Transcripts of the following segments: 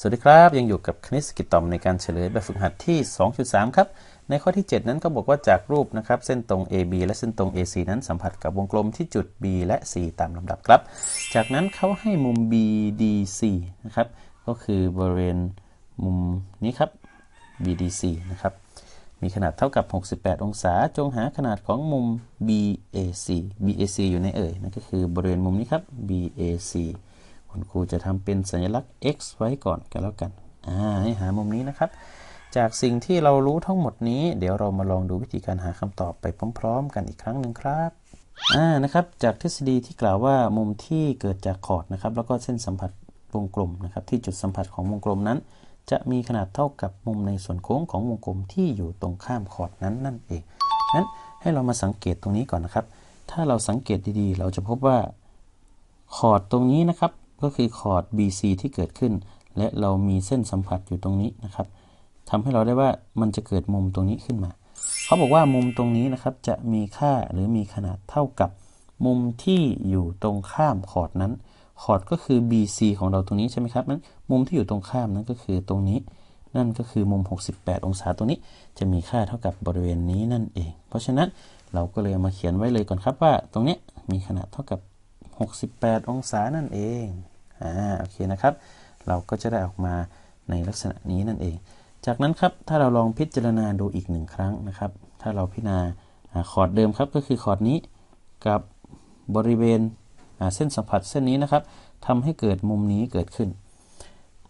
สวัสดีครับ ยังอยู่กับคณิตสกิตตอมในการเฉลยแบบฝึกหัดที่ 2.3 ครับ ในข้อที่ 7 นั้นก็บอกว่าจากรูปนะครับ เส้นตรง AB และเส้นตรง AC นั้นสัมผัสกับวงกลมที่จุด B และ C ตามลำดับครับ จากนั้นเขาให้มุม BDC นะครับ ก็คือบริเวณมุมนี้ครับ BDC นะครับ มีขนาดเท่ากับ 68 องศา จงหาขนาดของมุม BAC BAC อยู่ในเอ่ยนั่นก็คือบริเวณมุมนี้ครับ BAC คุณครูจะทำเป็นสัญลักษณ์ x ไว้ก่อนกันแล้วกันอ่าให้หามุมนี้นะครับ จากสิ่งที่เรารู้ทั้งหมดนี้ เดี๋ยวเรามาลองดูวิธีการหาคำตอบไปพร้อม ๆ กันอีกครั้งหนึ่งครับอ่านะครับ จากทฤษฎีที่กล่าวว่ามุมที่เกิดจากคอร์ดนะครับ แล้วก็เส้นสัมผัสวงกลมนะครับ ที่จุดสัมผัสของวงกลมนั้น จะมีขนาดเท่ากับมุมในส่วนโค้งของวงกลมที่อยู่ตรงข้ามคอร์ดนั้นนั่นเองนั้นให้เรามาสังเกตตรงนี้ก่อนนะครับ ถ้าเราสังเกตดีๆ เราจะพบว่าคอร์ดตรงนี้นะครับ ก็คือคอร์ด BC ที่เกิดขึ้น และเรามีเส้นสัมผัสอยู่ตรงนี้นะครับทำให้เราได้ว่ามันจะเกิดมุมตรงนี้ขึ้นมา เขาบอกว่ามุมตรงนี้นะครับจะมีค่าหรือมีขนาดเท่ากับมุมที่อยู่ตรงข้ามคอร์ดนั้น คอร์ดก็คือ BC ของเราตรงนี้ใช่ไหมครับนั้นมุมที่อยู่ตรงข้ามนั้นก็คือตรงนี้ นั่นก็คือมุม 68 องศาตรงนี้ จะมีค่าเท่ากับบริเวณนี้นั่นเอง เพราะฉะนั้นเราก็เลยมาเขียนไว้เลยก่อนครับว่าตรงนี้มีขนาดเท่ากับ 68 องศานั่นเอง อ่า โอเคนะครับ เราก็จะได้ออกมาในลักษณะนี้นั่นเอง จากนั้นครับ ถ้าเราลองพิจารณาดูอีกหนึ่งครั้งนะครับ ถ้าเราพิจารณาคอร์ดเดิมครับ ก็คือคอร์ดนี้กับบริเวณเส้นสัมผัสเส้นนี้นะครับทำให้เกิดมุมนี้เกิดขึ้น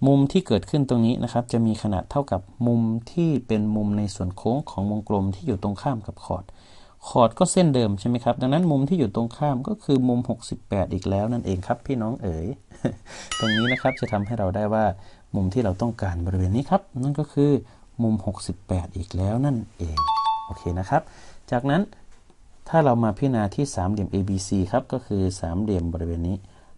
มุมที่เกิดขึ้นตรงนี้นะครับ จะมีขนาดเท่ากับมุมที่เป็นมุมในส่วนโค้งของวงกลมที่อยู่ตรงข้ามกับคอร์ด คอร์ดก็เส้นเดิมใช่ไหมครับ ดังนั้นมุมที่อยู่ตรงข้ามก็คือมุม 68 อีกแล้วนั่นเองครับพี่น้องเอ๋ย ตรงนี้นะครับจะทำให้เราได้ว่ามุมที่เราต้องการบริเวณนี้ครับ นั่นก็คือมุม 68 อีกแล้วนั่นเอง โอเคนะครับ จากนั้นถ้าเรามาพิจารณาที่สามเหลี่ยม ABC ครับ ก็คือสามเหลี่ยมบริเวณนี้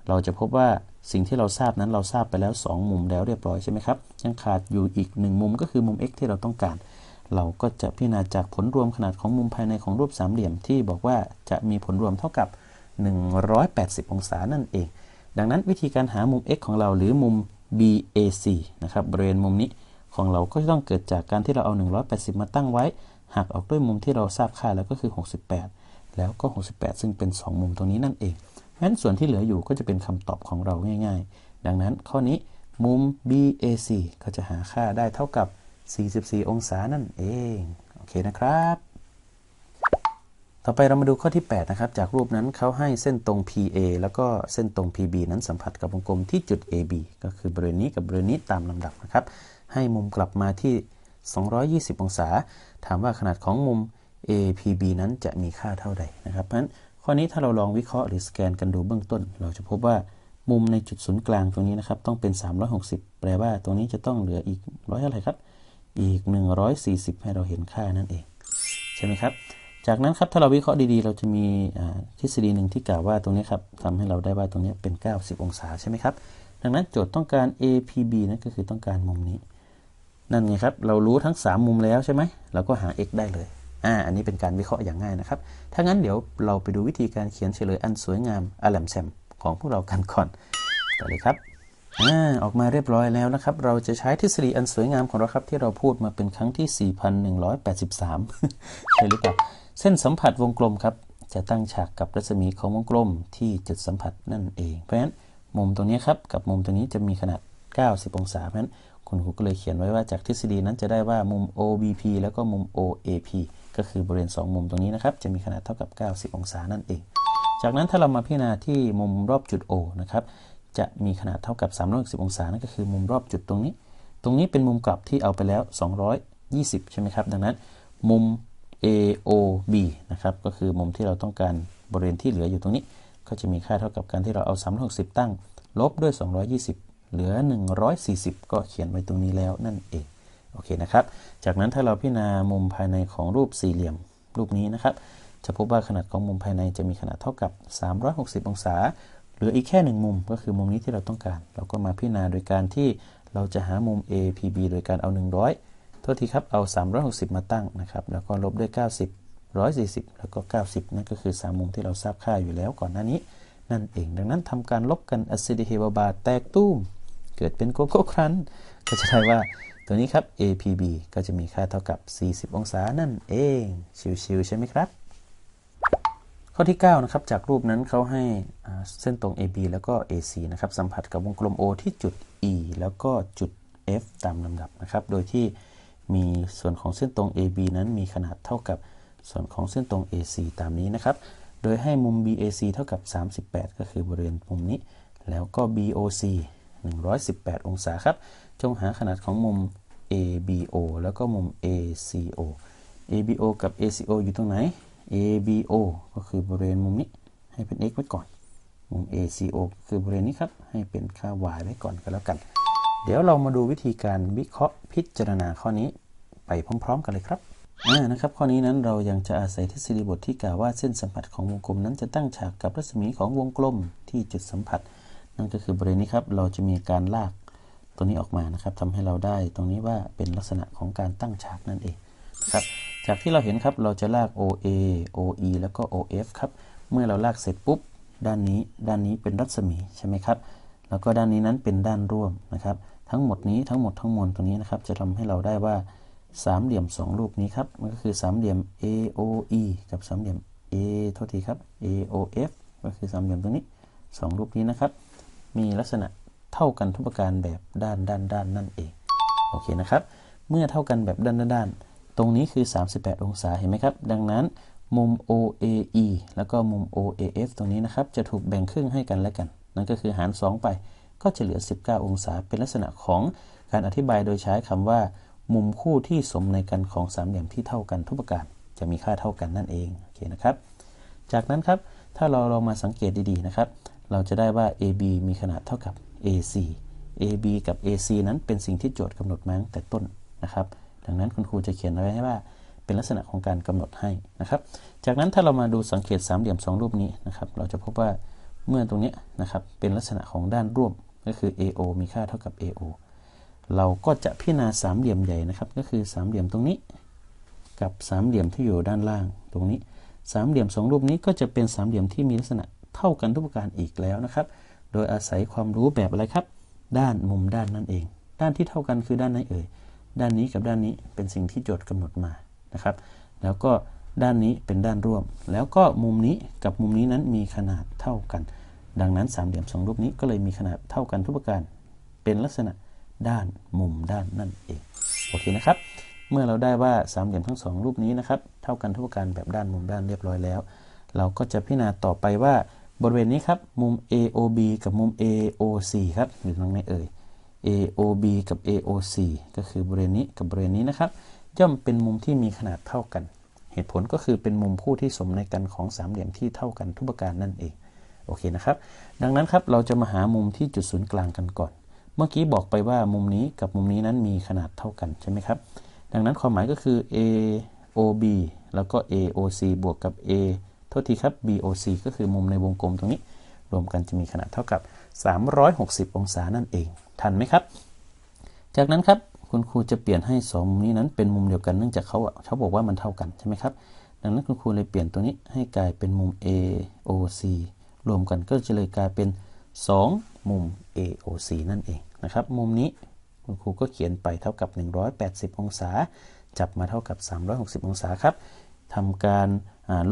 เราจะพบว่าสิ่งที่เราทราบนั้นเราทราบไปแล้ว 2 มุมแล้วเรียบร้อยใช่ไหมครับ ยังขาดอยู่อีก 1 มุมก็คือมุม x ที่เราต้องการ เราก็จะพิจารณาจากผลรวมขนาดของมุมภายในของรูปสามเหลี่ยมที่บอกว่าจะมีผลรวมเท่ากับ 180 องศานั่นเอง ดังนั้นวิธีการหามุม x ของเราหรือมุม BAC นะครับบริเวณมุมนี้ของเราก็ต้องเกิดจากการที่เราเอา 180 มาตั้งไว้หักออกด้วยมุมที่เราทราบค่าแล้วก็คือ 68 แล้วก็ 68 ซึ่งเป็น 2 มุมตรงนี้นั่นเองงั้นส่วนที่เหลืออยู่ก็จะเป็นคำตอบของเราง่าย ๆ ดังนั้นข้อนี้มุม BAC ก็จะหาค่าได้เท่ากับ 44 องศานั่นเอง โอเคนะครับ ต่อไปเรามาดูข้อที่ 8 นะครับ จากรูปนั้นเขาให้เส้นตรง PA แล้วก็เส้นตรง PB นั้นสัมผัสกับวงกลมที่จุด AB ก็คือบริเวณนี้กับบริเวณนี้ตามลำดับนะครับ ให้มุมกลับมาที่ 220 องศา ถามว่าขนาดของมุม APB นั้นจะมีค่าเท่าใดนะครับ เพราะฉะนั้นข้อนี้ถ้าเราลองวิเคราะห์หรือสแกนกันดูเบื้องต้น เราจะพบว่ามุมในจุดศูนย์กลางตรงนี้นะครับ ต้องเป็น 360 แปลว่าตรงนี้จะต้องเหลืออีกร้อยอะไรครับ อีก 140 ให้เราเห็นค่านั่นเอง ใช่ไหมครับ จากนั้นครับถ้าเราวิเคราะห์ดีๆ เราจะมีทฤษฎีหนึ่งที่กล่าวว่าตรงนี้ครับทำให้เราได้ว่าตรงนี้เป็น 90 องศาใช่ไหมครับ ดังนั้นโจทย์ต้องการ APB นั่นก็คือต้องการมุมนี้ นั่นไงครับ เรารู้ทั้ง 3 มุมแล้วใช่ไหมเราก็หา x ได้เลยอ่าอันนี้เป็นการวิเคราะห์อย่างง่ายนะครับ ถ้างั้นเดี๋ยวเราไปดูวิธีการเขียนเฉลยอันสวยงามอลัมแซมของพวกเรากันก่อนต่อเลยครับ อ่าออกมาเรียบร้อยแล้วนะครับ เราจะใช้ทฤษฎีอันสวยงามของเราครับ ที่เราพูดมาเป็นครั้งที่ 4183ใช่หรือเปล่าเส้นสัมผัสวงกลมครับ จะตั้งฉากกับรัศมีของวงกลมที่จุดสัมผัสนั่นเอง เพราะฉะนั้นมุมตรงนี้ครับกับมุมตรงนี้จะมีขนาด 90 องศาเพราะฉะนั้นคุณครูก็เลยเขียนไว้ว่าจากทฤษฎีนั้นจะได้ว่ามุม OBP แล้วก็มุม OAP ก็คือบริเวณ 2 มุมตรงนี้นะครับ จะมีขนาดเท่ากับ 90 องศานั่นเอง จากนั้นถ้าเรามาพิจารณาที่มุมรอบจุด O นะครับ จะมีขนาดเท่ากับ 360 องศา นั่นก็คือมุมรอบจุดตรงนี้ ตรงนี้เป็นมุมกลับที่เอาไปแล้ว 220 ใช่ไหมครับ ดังนั้นมุม AOB นะครับ ก็คือมุมที่เราต้องการบริเวณที่เหลืออยู่ตรงนี้ ก็จะมีค่าเท่ากับการที่เราเอา 360 ตั้ง ลบด้วย 220 เหลือ 140 ก็เขียนไว้ตรงนี้แล้วนั่นเอง โอเคนะครับ จากนั้นถ้าเราพิจารณามุมภายในของรูปสี่เหลี่ยมรูปนี้นะครับ จะพบว่าขนาดของมุมภายในจะมีขนาดเท่ากับ 360 องศา หลืออีกแค่หนึ่งมุมก็คือมุมนี้ที่เราต้องการ เราก็มาพิจารณาโดยการที่เราจะหามุม APB โดยการเอา 100 โทษทีครับ เอา 360 มาตั้งนะครับ แล้วก็ลบด้วย 90 140 แล้วก็ 90 นั่นก็คือ 3 มุมที่เราทราบค่าอยู่แล้วก่อนหน้านี้ นั่นเอง ดังนั้นทำการลบกันอะซิดิเฮบาบาแตกตุ้ม เกิดเป็นโกโก้ครันก็จะได้ว่าตัวนี้ครับ APB ก็จะมีค่าเท่ากับ 40 องศานั่นเอง ชิวๆใช่ไหมครับ ข้อที่9นะครับจากรูปนั้นเขาให้เส้นตรง AB แล้วก็ AC นะครับสัมผัสกับวงกลม O ที่จุด E แล้วก็จุด F ตามลำดับนะครับ โดยที่มีส่วนของเส้นตรง AB นั้นมีขนาดเท่ากับส่วนของเส้นตรง AC ตามนี้นะครับ โดยให้มุม BAC เท่ากับ 38 ก็คือบริเวณมุมนี้ แล้วก็ BOC 118 องศาครับ จงหาขนาดของมุม ABO แล้วก็มุม ACO ABO กับ ACO อยู่ตรงไหน ABO ก็คือบริเวณมุมนี้ให้เป็น x ไว้ก่อน มุม ACO คือบริเวณนี้ครับ ให้เป็นค่า y ไว้ก่อนก็แล้วกัน เดี๋ยวเรามาดูวิธีการวิเคราะห์พิจารณาข้อนี้ไปพร้อม ๆ กันเลยครับนะครับข้อนี้นั้นเรายังจะอาศัยทฤษฎีบทที่กล่าวว่าเส้นสัมผัสของวงกลมนั้นจะตั้งฉากกับรัศมีของวงกลมที่จุดสัมผัส นั่นก็คือบริเวณนี้ครับเราจะมีการลากตัวนี้ออกมานะครับทำให้เราได้ตรงนี้ว่าเป็นลักษณะของการตั้งฉากนั่นเองครับ จากที่เราเห็นครับเราจะลาก OA OE แล้วก็ OF ครับ เมื่อเราลากเสร็จปุ๊บ ด้านนี้ด้านนี้เป็นรัศมีใช่ไหมครับ แล้วก็ด้านนี้นั้นเป็นด้านร่วมนะครับ ทั้งหมดนี้ทั้งหมดทั้งมวลตรงนี้นะครับ จะทำให้เราได้ว่าสามเหลี่ยม 2 รูปนี้ครับมันก็คือสามเหลี่ยม AOE กับสามเหลี่ยม A โทษทีครับ AOF ก็คือสามเหลี่ยมตรงนี้ 2 รูปนี้นะครับ มีลักษณะเท่ากันทุกประการแบบด้านด้านด้านนั่นเอง โอเคนะครับ เมื่อเท่ากันแบบด้านด้านด้าน ตรงนี้คือ 38 องศาเห็นไหมครับ ดังนั้นมุม OAE แล้วก็มุม OAF ตรงนี้นะครับ จะถูกแบ่งครึ่งให้กันและกัน นั่นก็คือหาร 2 ไปก็จะเหลือ 19 องศา เป็นลักษณะของการอธิบายโดยใช้คำว่า มุมคู่ที่สมในกันของสามเหลี่ยมที่เท่ากันทุกประการ จะมีค่าเท่ากันนั่นเองโอเคนะครับ จากนั้นครับถ้าเราเรามาสังเกตดีๆนะครับ เราจะได้ว่า AB มีขนาดเท่ากับ AC AB กับ AC นั้นเป็นสิ่งที่โจทย์กำหนดมาตั้งแต่ต้นนะครับ ดังนั้นคุณครูจะเขียนไว้ให้ว่าเป็นลักษณะของการกำหนดให้นะครับ จากนั้นถ้าเรามาดูสังเกตสามเหลี่ยม2รูปนี้นะครับ เราจะพบว่าเมื่อตรงนี้นะครับเป็นลักษณะของด้านร่วมก็คือ AO มีค่าเท่ากับ AO เราก็จะพิจารณาสามเหลี่ยมใหญ่นะครับ ก็คือสามเหลี่ยมตรงนี้ กับสามเหลี่ยมที่อยู่ด้านล่างตรงนี้สามเหลี่ยม2รูปนี้ก็จะเป็นสามเหลี่ยมที่มีลักษณะเท่ากันทุกประการอีกแล้วนะครับ โดยอาศัยความรู้แบบอะไรครับ ด้านมุมด้านนั่นเอง ด้านที่เท่ากันคือด้านไหนเอ่ย ด้านนี้กับด้านนี้เป็นสิ่งที่โจทย์กำหนดมานะครับ แล้วก็ด้านนี้เป็นด้านร่วม แล้วก็มุมนี้กับมุมนี้นั้นมีขนาดเท่ากัน ดังนั้นสามเหลี่ยมสองรูปนี้ก็เลยมีขนาดเท่ากันทุกประการ เป็นลักษณะด้านมุมด้านนั่นเอง โอเคนะครับ เมื่อเราได้ว่าสามเหลี่ยมทั้งสองรูปนี้นะครับ เท่ากันทุกประการแบบด้านมุมด้านเรียบร้อยแล้ว เราก็จะพิจารณาต่อไปว่าบริเวณนี้ครับ มุม AOB กับมุม AOC ครับอยู่ตรงไหนเอ่ย AOB กับ AOC ก็คือบริเวณนี้กับบริเวณนี้นะครับย่อมเป็นมุมที่มีขนาดเท่ากัน เหตุผลก็คือเป็นมุมคู่ที่สมในกันของสามเหลี่ยมที่เท่ากันทุกประการนั่นเองโอเคนะครับ ดังนั้นครับเราจะมาหามุมที่จุดศูนย์กลางกันก่อน เมื่อกี้บอกไปว่ามุมนี้กับมุมนี้นั้นมีขนาดเท่ากันใช่ไหมครับ ดังนั้นความหมายก็คือ AOB แล้วก็ AOC บวกกับ A โทษทีครับ BOC ก็คือมุมในวงกลมตรงนี้ รวมกันจะมีขนาดเท่ากับ 360 องศานั่นเอง ทันไหมครับ จากนั้นครับคุณครูจะเปลี่ยนให้ 2 มุมนี้นั้นเป็นมุมเดียวกันเนื่องจากเขาเขาบอกว่ามันเท่ากันใช่ไหมครับ ดังนั้นคุณครูเลยเปลี่ยนตัวนี้ให้กลายเป็นมุม AOC รวมกันก็จะเลยกลายเป็น 2 มุม AOC นั่นเองนะครับ มุมนี้คุณครูก็เขียนไปเท่ากับ 180 องศา จับมาเท่ากับ 360 องศาครับ ทำการ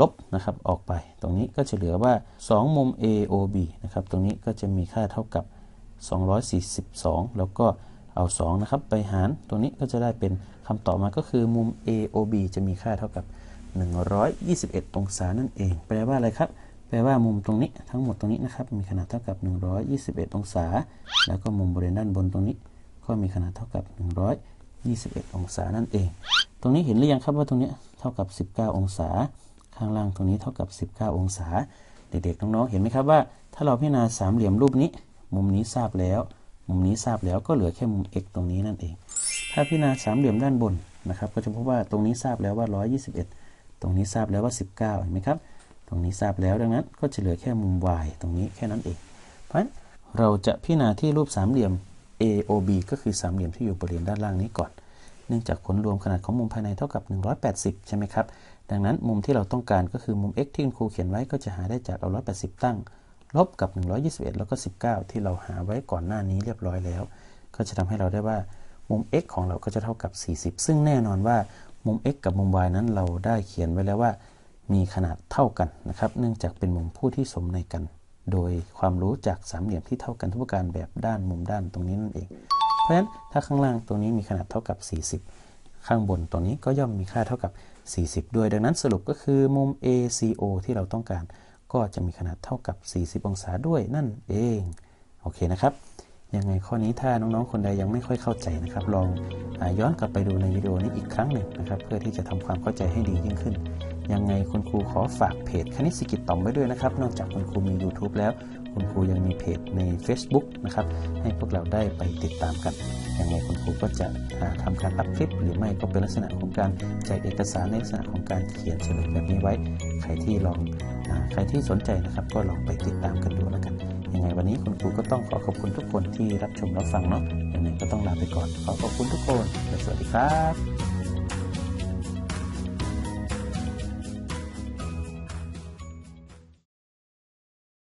ลบนะครับออกไป ตรงนี้ก็จะเหลือว่า 2 มุม AOB นะครับตรงนี้ก็จะมีค่าเท่ากับ 242 แล้วก็เอา 2 นะครับไปหารตรงนี้ก็จะได้เป็นคำตอบมาก็คือมุม AOB จะมีค่าเท่ากับ 121 องศานั่นเอง แปลว่าอะไรครับ แปลว่ามุมตรงนี้ทั้งหมดตรงนี้นะครับมีขนาดเท่ากับ 121 องศา แล้วก็มุมบริเวณด้านบนตรงนี้ ก็มีขนาดเท่ากับ 121 องศานั่นเอง ตรงนี้เห็นหรือยังครับว่าตรงนี้ เท่ากับ 19 องศา ข้างล่างตรงนี้เท่ากับ 19 องศา เด็กๆน้องๆเห็นไหมครับว่า ถ้าเราพิจารณาสามเหลี่ยมรูปนี้ มุมนี้ทราบแล้ว มุมนี้ทราบแล้วก็เหลือแค่มุม x ตรงนี้นั่นเอง ถ้าพิจารณาสามเหลี่ยมด้านบนนะครับก็จะพบว่าตรงนี้ทราบแล้วว่า 121 ตรงนี้ทราบแล้วว่า 19 เห็นไหมครับ ตรงนี้ทราบแล้วดังนั้น ก็จะเหลือแค่มุม y ตรงนี้แค่นั้นเอง เพราะฉะนั้นเราจะพิจารณาที่รูปสามเหลี่ยม AOB ก็คือสามเหลี่ยมที่อยู่บริเวณด้านล่างนี้ก่อน เนื่องจากผลรวมขนาดของมุมภายในเท่ากับ 180 ใช่ไหมครับ ดังนั้นมุมที่เราต้องการก็คือมุม x ที่คุณครูเขียนไว้ก็จะหาได้จากเอา 180 ตั้ง ลบกับ 121 แล้วก็ 19 ที่เราหาไว้ก่อนหน้านี้เรียบร้อยแล้ว ก็จะทำให้เราได้ว่ามุม x ของเราก็จะเท่ากับ 40 ซึ่งแน่นอนว่ามุม x กับมุม y นั้นเราได้เขียนไว้แล้วว่า มีขนาดเท่ากันนะครับ เนื่องจากเป็นมุมผู้ที่สมในกัน โดยความรู้จากสามเหลี่ยมที่เท่ากันทุกประการแบบด้านมุมด้านตรงนี้นั่นเอง ราะฉะนั้นถ้าข้างล่างตรงนี้มีขนาดเท่ากับ 40 ข้างบนตรงนี้ก็ย่อมมีค่าเท่ากับ 40 ด้วย ดังนั้นสรุปก็คือมุม ACO ที่เราต้องการ ก็จะมีขนาดเท่ากับ 40 องศาด้วยนั่นเอง โอเคนะครับ ยังไงข้อนี้ถ้าน้องๆ คนใดยังไม่ค่อยเข้าใจนะครับ ลองอย้อนกลับไปดูในวิดีโอนี้อีกครั้งหนึ่งนะครับ เพื่อที่จะทำความเข้าใจให้ดียิ่งขึ้น ยังไงคุณครูขอฝากเพจคณิตศกิจต่อมไว้ด้วยนะครับ นอกจากคุณครูมี YouTube แล้ว คุณครูยังมีเพจใน Facebook นะครับ ให้พวกเราได้ไปติดตามกันยังไงคุณครูก็จะหาทำการอัพคลิป หรือไม่ก็เป็นลักษณะของการแจกเอกสารในลักษณะของการเขียนเฉลยแบบนี้ไว้ ใครที่ลองอใครที่สนใจนะครับ ก็ลองไปติดตามกันดูแล้วกันยังไงวันนี้คุณครูก็ต้องขอขอบคุณทุกคนที่รับชมรับฟังเนาะยังไงก็ต้องลาไปก่อน ขอขอบคุณทุกคนและสวัสดีครับ